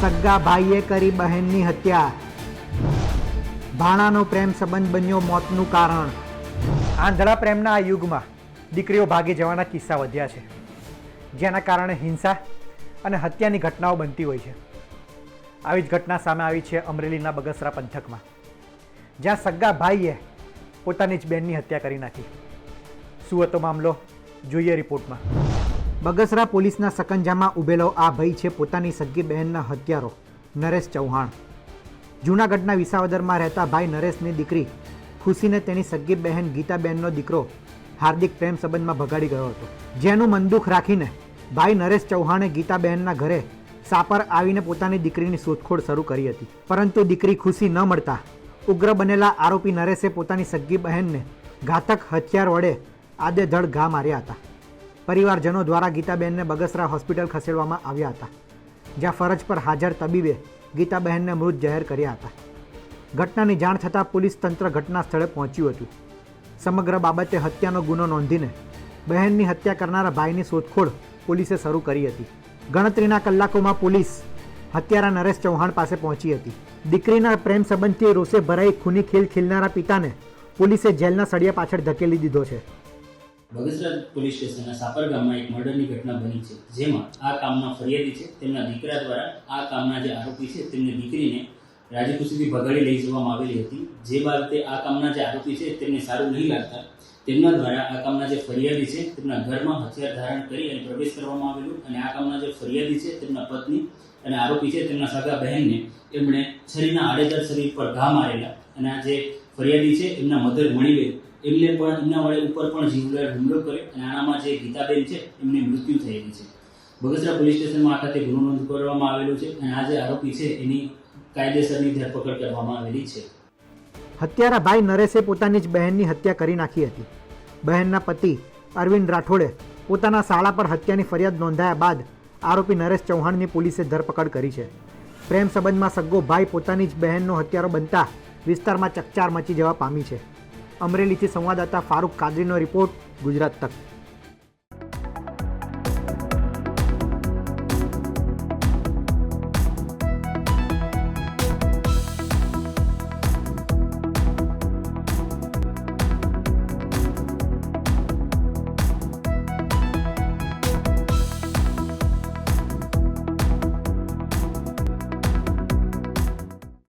સગા ભાઈએ કરી બહેનની હત્યા. ભાણાનો પ્રેમ સંબંધ બન્યો મોતનું કારણ. આંધળા પ્રેમના આ યુગમાં દીકરીઓ ભાગી જવાના કિસ્સા વધ્યા છે. જેના કારણે હિંસા અને હત્યાની ઘટનાઓ બનતી હોય છે. આવી જ ઘટના સામે આવી છે અમરેલીના બગસરા પંથકમાં. જ્યાં સગા ભાઈએ પોતાની જ બહેનની હત્યા કરી નાખી. શું હતો મામલો જોઈએ રિપોર્ટમાં. બગસરા પોલીસના સકંજામાં ઉભેલો આ ભાઈ છે પોતાની સગી બહેનના હત્યારો. નરેશ ચૌહાણ. જૂનાગઢના વિસાવદરમાં રહેતા ભાઈ નરેશની દીકરી ખુશીને તેની સગી બહેન ગીતાબહેનનો દીકરો હાર્દિક પ્રેમ સંબંધમાં ભગાડી ગયો હતો. જેનું મનદુખ રાખીને ભાઈ નરેશ ચૌહાણે ગીતાબહેનના ઘરે સાપર આવીને પોતાની દીકરીની શોધખોળ શરૂ કરી હતી. પરંતુ દીકરી ખુશી ન મળતા ઉગ્ર બનેલા આરોપી નરેશે પોતાની સગી બહેનને ઘાતક હથિયાર વડે આડેધડ ઘા માર્યા હતા. પરિવારજનો દ્વારા ગીતાબહેનને બગસરા હોસ્પિટલ ખસેડવામાં આવ્યા હતા, જ્યાં ફરજ પર હાજર તબીબે ગીતાબહેનને મૃત જાહેર કર્યા હતા. ઘટનાની જાણ થતાં પોલીસ તંત્ર ઘટના સ્થળે પહોંચ્યું હતું. સમગ્ર બાબતે હત્યાનો ગુનો નોંધીને બહેનની હત્યા કરનારા ભાઈની શોધખોળ પોલીસે શરૂ કરી હતી. ગણતરીના કલાકોમાં પોલીસ હત્યારા નરેશ ચૌહાણ પાસે પહોંચી હતી. દીકરીના પ્રેમ સંબંધથી રોષે ભરાઈ ખૂની ખીલ ખીલનારા પિતાને પોલીસે જેલના સળિયા પાછળ ધકેલી દીધો છે. બગસરા પોલીસ સ્ટેશનના સાપર ગામમાં એક મર્ડરની ઘટના બની છે, જેમાં આ કામના ફરિયાદી છે, તેમના દીકરા દ્વારા આ કામના જે આરોપી છે, તેમની દીકરીને રાજીપુર સુધી ભગાડી લઈ જવામાં આવેલી હતી. જે બાબતે આ કામના જે આરોપી છે, તેમને સારું નહીં લાગતા. તેમના દ્વારા આ કામના જે ફરિયાદી છે, તેમના ઘરમાં હથિયાર ધારણ કરી અને પ્રવેશ કરવામાં આવેલું અને આ કામના જે ફરિયાદી છે, તેમના પત્ની અને આરોપી છે, તેમના સગા બહેનને એમણે છરીના આડેધડ શરીર પર ઘા મારેલા. અને આ જે ફરિયાદી છે, એમના મધર મણીબેન એમને પણ, એમના વડે ઉપર પણ જીવલેણ હુમલો કર્યો અને આનામાં જે ગીતાબેન છે, એમને મૃત્યુ થયેલી છે. બગસરા પોલીસ સ્ટેશનમાં આ ખાતે ગુનો નોંધ કરવામાં આવેલો છે અને આ જે આરોપી છે, એની કાયદેસરની ધરપકડ કરવામાં આવેલી છે. હત્યારા ભાઈ નરેશે પોતાની જ બહેનની હત્યા કરી નાખી હતી. બહેનના પતિ અરવિંદ રાઠોડે પોતાના શાળા પર હત્યાની ફરિયાદ નોંધાયા બાદ આરોપી નરેશ ચૌહાણની પોલીસે ધરપકડ કરી છે. પ્રેમ સંબંધમાં સગ્ગો ભાઈ પોતાની જ બહેનનો હત્યારો બનતા વિસ્તારમાં ચકચાર મચી જવા પામી છે. અમરેલીથી સંવાદદાતા ફારૂક કાદરીનો રિપોર્ટ ગુજરાત તક.